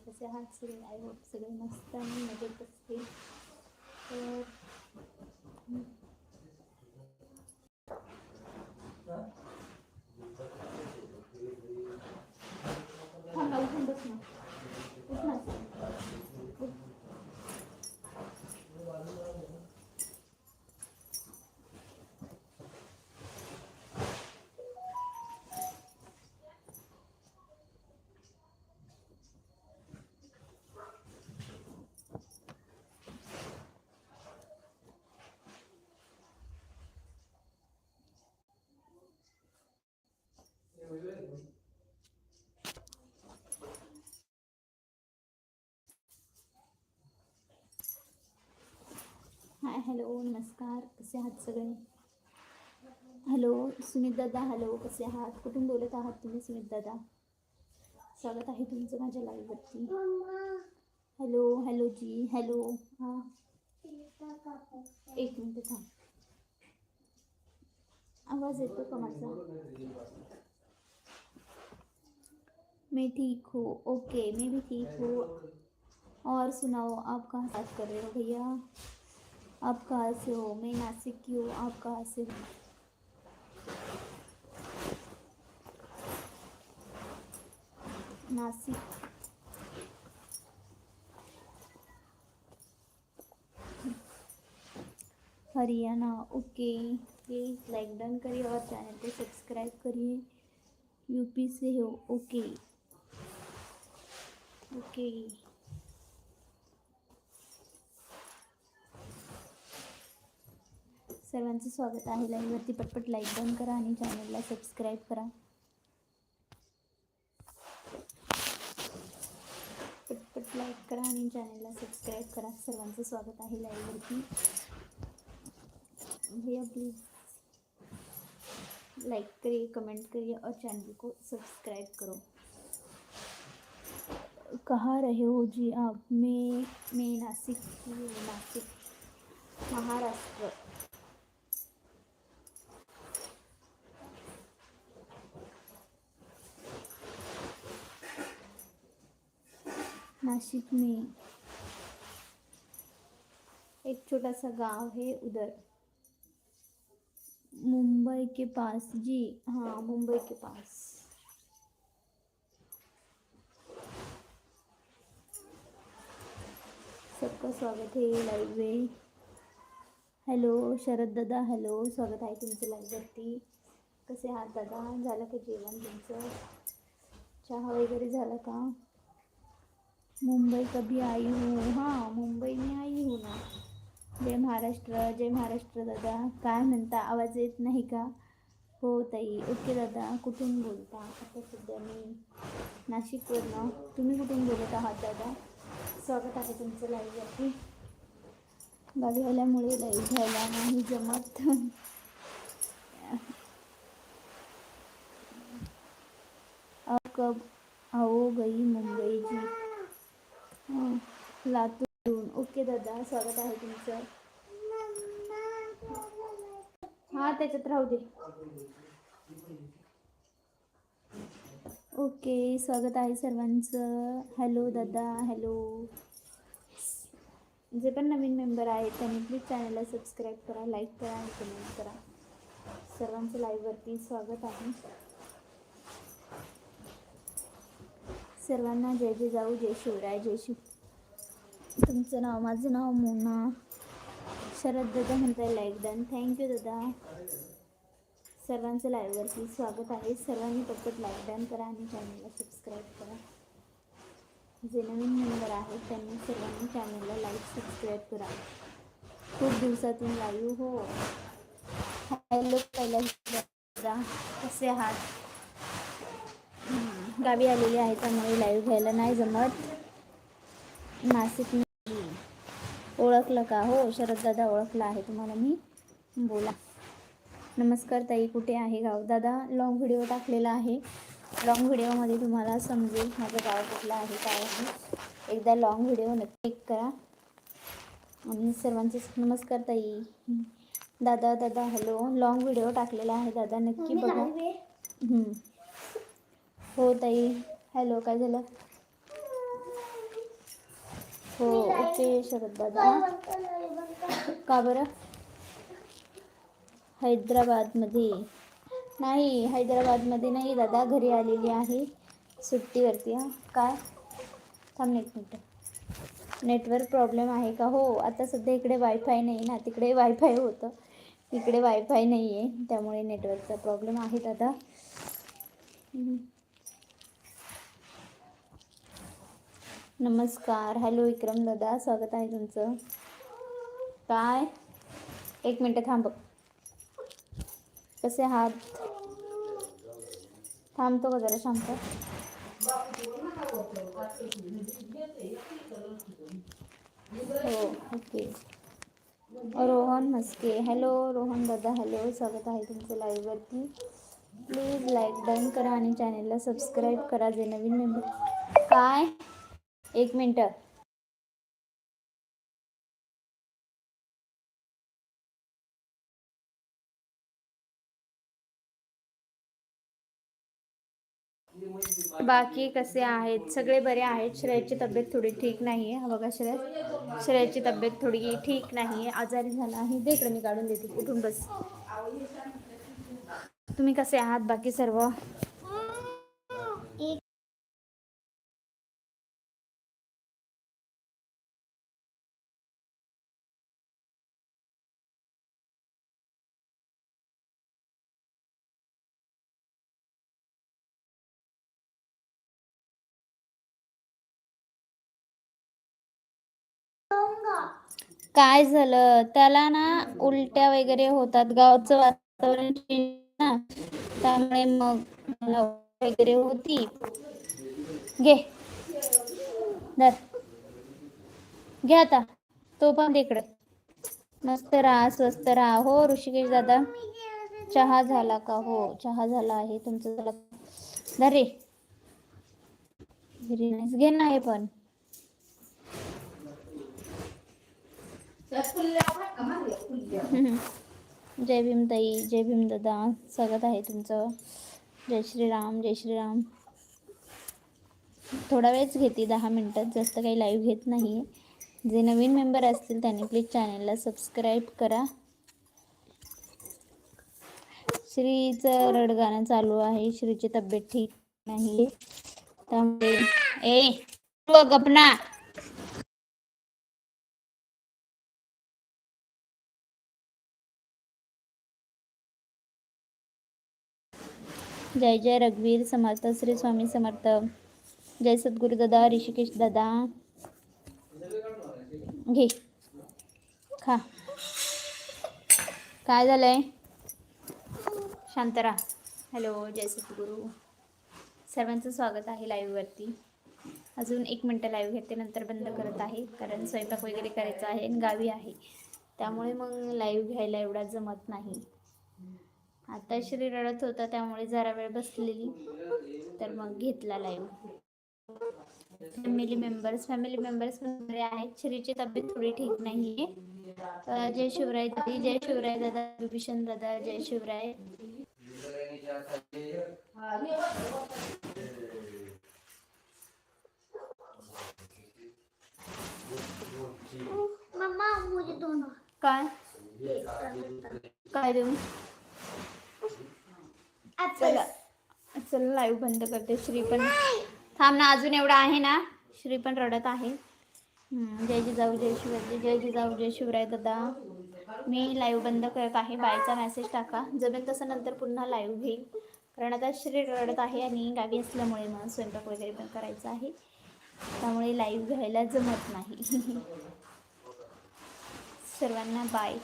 कसे आहात सगळे आय होप सगळे मस्त आणि मजेत असतील तर हॅलो, नमस्कार. कसे आहात सगळे? हॅलो, सुमित दादा, हॅलो, कसे आहात? कुठून बोलत आहात तुम्ही, सुमित दादा? स्वागत आहे तुमचं माझ्या लाईव्हवरती. हॅलो हॅलो जी, हॅलो. हाँ. एक मिनिट थांब. आवाज़ येतो का माझा? मैं ठीक हूँ. ओके, मैं भी ठीक हूँ. और सुनाओ, आप कहाँ बात कर रहे हो भैया? आप कहाँ से हो? मैं नासिक की हूँ आप कहाँ से हो? Nashik. Haryana. Okay. Please like done करिए और चैनल को सब्सक्राइब करिए। यूपी से हो। ओके। ओके। सर्वांचं स्वागत आहे. लाईव्हवरती पटपट लाईक डन करा आणि चॅनलला सबस्क्राईब करा. पटपट लाईक करा आणि चॅनलला सबस्क्राईब करा. सर्वांचं स्वागत है आहे लाईव्हवरती भैया प्लीज़ लाइक करिए कमेंट करिए और चैनल को सब्सक्राइब करो. कहाँ रहे हो जी आप? मैं मैं नासिक नासिक, महाराष्ट्र. नासिक में एक छोटा सा गाँव है उधर। मुंबई के पास, जी हाँ मुंबई के पास। सबका स्वागत है लाईव्ह में। हॅलो शरद दादा हॅलो स्वागत आहे तुमचं लाईव्हवरती कसे आहात दादा? झालं का जेवण तुमचं? चहा वगैरे झालं का? मुंबई कभी आई हूँ। हां मुंबई मी आई हूँ ना। जय महाराष्ट्र जय महाराष्ट्र दादा। काय म्हणता? आवाज येत नाही का? हो ताई. ओके दादा. कुठून बोलता? आता सध्या मी नाशिकवरनं. तुम्ही कुठून बोलत आहात दादा? स्वागत आहे तुमचं लाईव्हवरती. गावी आल्यामुळे लाईव्ह घ्यायला नाही जमत. कब? आओ गई मुंबई जी लातूर ओके दादा स्वागत आहे तुमचं. हा त्याच्यात राहू दे. ओके स्वागत आहे सर्वांचं. हॅलो दादा हॅलो. जे पण नवीन मेंबर आहेत त्यांनी प्लीज चॅनलला सबस्क्राईब करा लाईक करा आणि कमेंट करा. सर्वांचं लाईव्हवरती स्वागत आहे. सर्वांना जय जय जाऊ जय शिवराय जय शिव. तुमचं नाव माझं नाव मोना. शरद दादा म्हणताय लाईक डन थँक्यू दादा. सर्वांचं लाईव्हवरती स्वागत आहे. सर्वांनी पटपट लाईक डन करा आणि चॅनलला सबस्क्राईब करा. जे नवीन मेंबर आहेत त्यांनी सर्वांनी चॅनलला लाईक सबस्क्राईब करा. खूप दिवसातून लाईव्ह हो. हॅलो पहिला दादा कसे आहात? गावी आलेली आहे त्यामुळे लाईव्ह घ्यायला नाही जमत. नाशिक ओळखलं का? हो शरद दादा ओळखला आहे तुम्हाला मी. बोला. नमस्कार ताई कुठे आहे गाव? दादा लॉंग व्हिडिओ टाकलेला आहे. लॉंग व्हिडिओमध्ये तुम्हाला समजेल माझं गाव कुठलं आहे काय आहे. एकदा लॉंग व्हिडिओ नक्की क्लिक करा. आणि सर्वांचे नमस्कार ताई. दादा दादा हॅलो लॉंग व्हिडिओ टाकलेला आहे दादा नक्की बघा. हम्म. हो ताई. हॅलो काय झालं? हो ओके शरद दादा. का बरं? हैदराबादमध्ये. नाही हैदराबादमध्ये नाही दादा. घरी आलेली आहे. सुट्टीवरती हां. काय थांब एक मिनटं. नेटवर्क प्रॉब्लेम आहे का? हो आता सध्या इकडे वायफाय नाही ना. तिकडे वायफाय होतं. इकडे वायफाय नाही आहे त्यामुळे नेटवर्कचा प्रॉब्लेम आहे दादा. नमस्कार. हॅलो विक्रम दादा. स्वागत आहे तुमचं. काय? एक मिनटं थांब. कसे आहात? थांबतो का जरा शांत? हो ओके. रोहन मस्के हॅलो रोहन दादा. हॅलो स्वागत आहे तुमचं लाईव्हवरती प्लीज लाईक डन करा आणि चॅनेलला सबस्क्राईब करा जे नवीन मेंबर काय? एक मिनटं. बाकी कसे आहेत? सगळे बरे आहेत? श्रेयाची तब्येत थोडी ठीक नाही आहे बघा श्रेय श्रेयाची तब्येत थोडी ठीक नाही आहे आजारी झाला आहे. देख मी काढून देते. उठून बस. तुम्ही कसे आहात? बाकी सर्व? काय झालं? त्याला ना उलट्या वगैरे होतात. गावचं वातावरण ना त्यामुळे मग वगैरे होती. घे. धर. घे आता. तो पण तिकडे. मस्त राहा स्वस्त राहा. हो ऋषिकेश दादा. चहा झाला का? हो चहा झाला आहे. तुमचं झाला रे. घे ना हे पण. जय भीमताई जय भीम दादा. स्वागत आहे तुमचं. जय श्रीराम जय श्रीराम. थोडा वेळच घेते दहा मिनटात. जास्त काही लाईव्ह घेत नाही. जे नवीन मेंबर असतील त्यांनी प्लीज चॅनलला सबस्क्राईब करा. श्रीचं रडगाणं चालू आहे. श्रीची तब्येत ठीक नाही. त्यामुळे ए गपना जय जय रघुवीर समर्थ श्री स्वामी समर्थ. जय सद्गुरु दादा ऋषिकेश दादा. घे. खा. काय झालंय? शांतरा हॅलो जय सद्गुरू. सर्वांचं स्वागत आहे लाईव्हवरती अजून एक मिनटं लाईव्ह घेते नंतर बंद करत आहे कारण स्वयंपाक वगैरे करायचा आहे आणि गावी आहे. त्यामुळे मग लाईव्ह घ्यायला एवढा जमत नाही. आता श्री रडत होता त्यामुळे जरा वेळ बसलेली. तर मग घेतला live family members family members वगैरे आहेत. श्रीची तब्येत थोडी ठीक नाही आहे जय शिवराय दादी जय शिवराय दादा विभीषण दादा जय शिवराय. मम्मा मुझे दोनों. काय? काय देऊ चला चला लाईव्ह बंद करते. श्री पण थांब ना अजून एवढा आहे ना? श्री पण रडत आहे. जय जिजाऊ जय शिवराय जय जिजाऊ जय शिवराय दादा. मी लाईव्ह बंद करत आहे. बायचा मेसेज टाका. जमेल तसं नंतर पुन्हा लाईव्ह घेईल कारण आता श्री रडत आहे आणि गावी असल्यामुळे मग स्वयंपाक वगैरे पण करायचा आहे. त्यामुळे लाईव्ह घ्यायला जमत नाही. सर्वांना बाय